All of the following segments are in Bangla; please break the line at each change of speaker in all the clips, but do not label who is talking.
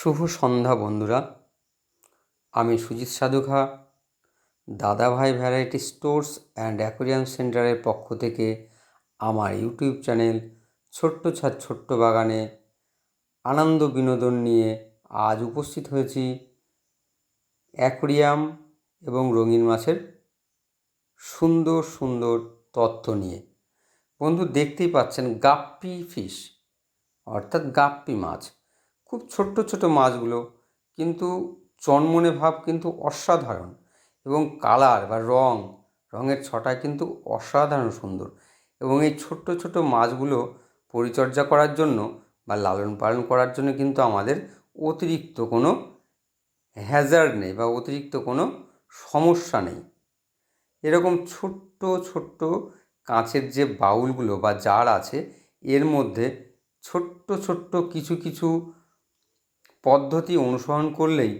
শুভ সন্ধ্যা, বন্ধুরা। আমি সুজিত সাধুখা, দাদাভাই ভ্যারাইটি স্টোর্স অ্যান্ড অ্যাকোরিয়াম সেন্টারের পক্ষ থেকে আমার ইউটিউব চ্যানেল ছোট্ট ছাদ ছোট্ট বাগানে আনন্দ বিনোদন নিয়ে আজ উপস্থিত হয়েছি অ্যাকোরিয়াম এবং রঙিন মাছের সুন্দর সুন্দর তথ্য নিয়ে। বন্ধু, দেখতেই পাচ্ছেন গাপ্পি ফিশ, অর্থাৎ গাপ্পি মাছ। খুব ছোট্ট ছোট মাছগুলো কিন্তু চনমনে ভাব কিন্তু অসাধারণ এবং কালার বা রং, রঙের ছটা কিন্তু অসাধারণ সুন্দর এবং এই ছোট্ট ছোট মাছগুলো পরিচর্যা করার জন্য বা লালন পালন করার জন্য কিন্তু আমাদের অতিরিক্ত কোনো হ্যাজার্ড নেই বা অতিরিক্ত কোনো সমস্যা নেই। এরকম ছোট্ট ছোট্ট কাঁচের যে বাউলগুলো বা জার আছে, এর মধ্যে ছোট্ট ছোট্ট কিছু কিছু পদ্ধতি অনুসরণ করলেই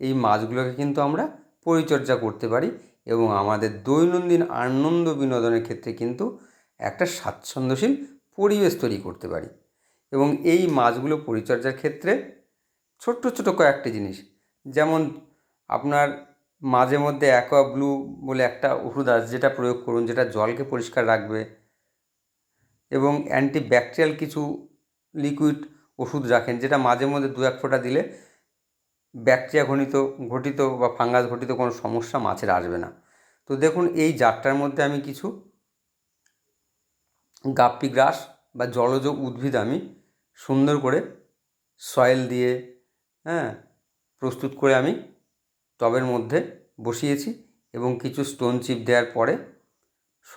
এই মাছগুলোকে কিন্তু আমরা পরিচর্যা করতে পারি এবং আমাদের দৈনন্দিন আনন্দ বিনোদনের ক্ষেত্রে কিন্তু একটা স্বাচ্ছন্দ্যশীল পরিবেশ তৈরি করতে পারি। এবং এই মাছগুলো পরিচর্যার ক্ষেত্রে ছোট্ট ছোট কয়েকটি জিনিস। যেমন আপনার মাঝে মধ্যে অ্যাকোয়া ব্লু বলে একটা ওষুধ আছে যেটা প্রয়োগ করুন, যেটা জলকে পরিষ্কার রাখবে এবং অ্যান্টিব্যাকটেরিয়াল কিছু লিকুইড ওষুধ রাখেন, যেটা মাঝে মধ্যে দু এক ফোঁটা দিলে ব্যাকটেরিয়া ঘনিত, ঘটিত বা ফাঙ্গাস ঘটিত কোনো সমস্যা মাছের আসবে না। তো দেখুন, এই জারটার মধ্যে আমি কিছু গাপ্পি গ্রাস বা জলজ উদ্ভিদ আমি সুন্দর করে সয়েল দিয়ে হ্যাঁ প্রস্তুত করে আমি টবের মধ্যে বসিয়েছি এবং কিছু স্টোন চিপ দেওয়ার পরে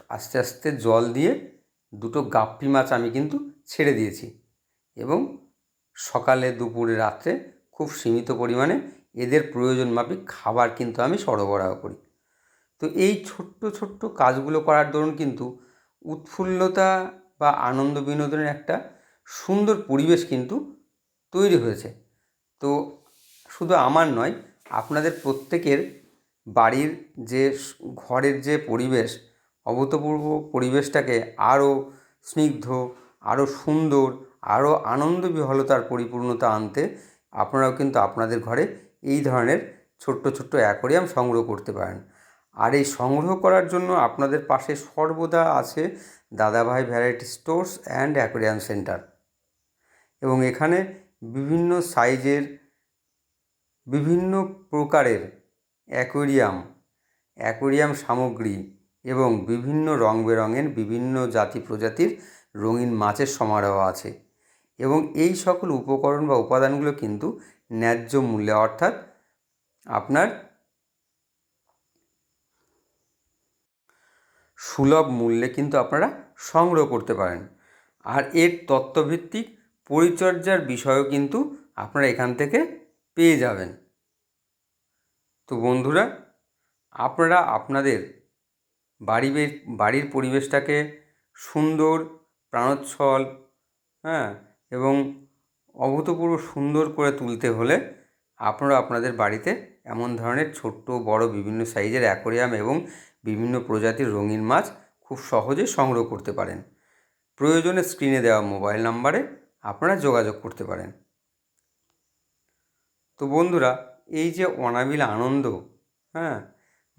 আস্তে আস্তে জল দিয়ে দুটো গাপ্পি মাছ আমি কিন্তু ছেড়ে দিয়েছি এবং সকালে, দুপুরে, রাত্রে খুব সীমিত পরিমাণে এদের প্রয়োজন মাফিক খাবার কিন্তু আমি সরবরাহ করি। তো এই ছোট্ট ছোট্ট কাজগুলো করার দরুন কিন্তু উৎফুল্লতা বা আনন্দ বিনোদনের একটা সুন্দর পরিবেশ কিন্তু তৈরি হয়েছে। তো শুধু আমার নয়, আপনাদের প্রত্যেকের বাড়ির যে ঘরের যে পরিবেশ, অভূতপূর্ব পরিবেশটাকে আরও স্নিগ্ধ, আরও সুন্দর আরও আনন্দ বিহলতার পরিপূর্ণতা আনতে আপনারাও কিন্তু আপনাদের ঘরে এই ধরনের ছোট্ট ছোট্ট অ্যাকোরিয়াম সংগ্রহ করতে পারেন। আর এই সংগ্রহ করার জন্য আপনাদের পাশে সর্বদা আছে Dadabhai variety stores and aquarium centre. এবং এখানে বিভিন্ন সাইজের, বিভিন্ন প্রকারের অ্যাকোরিয়াম অ্যাকোরিয়াম সামগ্রী এবং বিভিন্ন রং বেরঙের বিভিন্ন জাতি প্রজাতির রঙিন মাছের সমারোহ আছে। এবং এই সকল উপকরণ বা উপাদানগুলো কিন্তু ন্যায্য মূল্যে, অর্থাৎ আপনার সুলভ মূল্যে কিন্তু আপনারা সংগ্রহ করতে পারেন। আর এর তত্ত্বভিত্তিক পরিচর্যার বিষয়ও কিন্তু আপনারা এখান থেকে পেয়ে যাবেন। তো বন্ধুরা, আপনারা আপনাদের বাড়ি বাড়ির পরিবেশটাকে সুন্দর, প্রাণোচ্ছল হ্যাঁ এবং অভূতপূর্ব সুন্দর করে তুলতে হলে আপনারা আপনাদের বাড়িতে এমন ধরনের ছোট্ট, বড়, বিভিন্ন সাইজের অ্যাকোরিয়াম এবং বিভিন্ন প্রজাতির রঙিন মাছ খুব সহজে সংগ্রহ করতে পারেন। প্রয়োজনে স্ক্রিনে দেওয়া মোবাইল নাম্বারে আপনারা যোগাযোগ করতে পারেন। তো বন্ধুরা, এই যে অনাবিল আনন্দ হ্যাঁ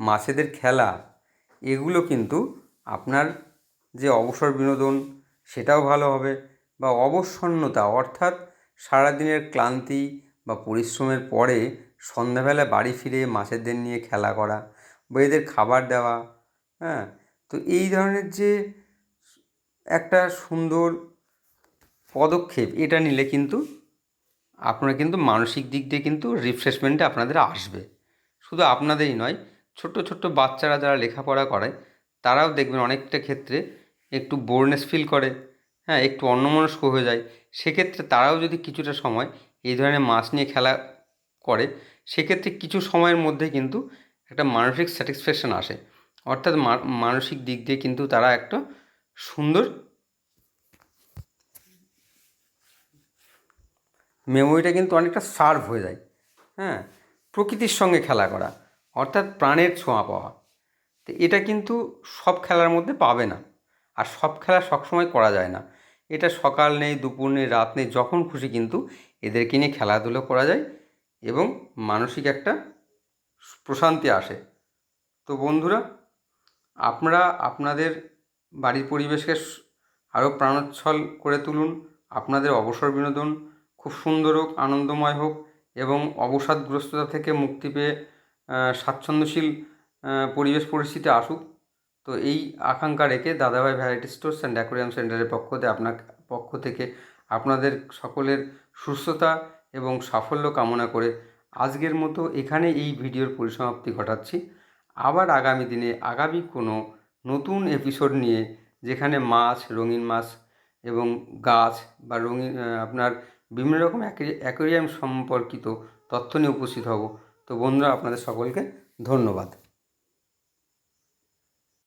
মাছেদের খেলা, এগুলো কিন্তু আপনার যে অবসর বিনোদন, সেটাও ভালো হবে। বা অবসন্নতা, অর্থাৎ সারাদিনের ক্লান্তি বা পরিশ্রমের পরে সন্ধ্যাবেলা বাড়ি ফিরে মাছেদের নিয়ে খেলা করা বা এদের খাবার দেওয়া হ্যাঁ? তো এই ধরনের যে একটা সুন্দর পদক্ষেপ এটা নিলে কিন্তু আপনারা কিন্তু মানসিক দিক দিয়ে কিন্তু রিফ্রেশমেন্টে আপনাদের আসবে। শুধু আপনাদেরই নয়, ছোট্ট ছোট্ট বাচ্চারা যারা লেখাপড়া করে, তারাও দেখবেন অনেকটা ক্ষেত্রে একটু বোরনেস ফিল করে। হ্যাঁ একটু অন্যমনস্ক হয়ে যায়। সেক্ষেত্রে তারাও যদি কিছুটা সময় এই ধরনের মাছ নিয়ে খেলা করে, সেক্ষেত্রে কিছু সময়ের মধ্যে কিন্তু একটা মানসিক স্যাটিসফ্যাকশান আসে। অর্থাৎ মানসিক দিক দিয়ে কিন্তু তারা একটা সুন্দর মেমোরিটা কিন্তু অনেকটা সার্ভ হয়ে যায়। হ্যাঁ প্রকৃতির সঙ্গে খেলা করা, অর্থাৎ প্রাণের ছোঁয়া পাওয়া। তো এটা কিন্তু সব খেলার মধ্যে পাবে না। আর সব খেলা সবসময় করা যায় না। এটা সকাল নেই, দুপুর নেই, রাত নেই, যখন খুশি কিন্তু এদেরকে নিয়ে খেলাধুলো করা যায় এবং মানসিক একটা প্রশান্তি আসে। তো বন্ধুরা, আপনারা আপনাদের বাড়ির পরিবেশকে আরও প্রাণোচ্ছল করে তুলুন, আপনাদের অবসর বিনোদন খুব সুন্দর হোক, আনন্দময় হোক এবং অবসাদগ্রস্ততা থেকে মুক্তি পেয়ে স্বাচ্ছন্দ্যশীল পরিবেশ পরিস্থিতি আসুক। তো এই আকাঙ্ক্ষা রেখে দাদাভাই ভ্যারাইটি স্টোর্স অ্যান্ড অ্যাকোরিয়াম সেন্টারের পক্ষ থেকে আপনার পক্ষ থেকে আপনাদের সকলের সুস্থতা এবং সাফল্য কামনা করে আজকের মতো এখানে এই ভিডিওর পরিসমাপ্তি ঘটাচ্ছি। আবার আগামী দিনে আগামী কোনো নতুন এপিসোড নিয়ে যেখানে মাছ, রঙিন মাছ এবং গাছ বা রঙিন আপনার বিভিন্ন রকম অ্যাকুরি- অ্যাকোরিয়াম সম্পর্কিত তথ্য নিয়ে উপস্থিত হব। তো বন্ধুরা, আপনাদের সকলকে ধন্যবাদ।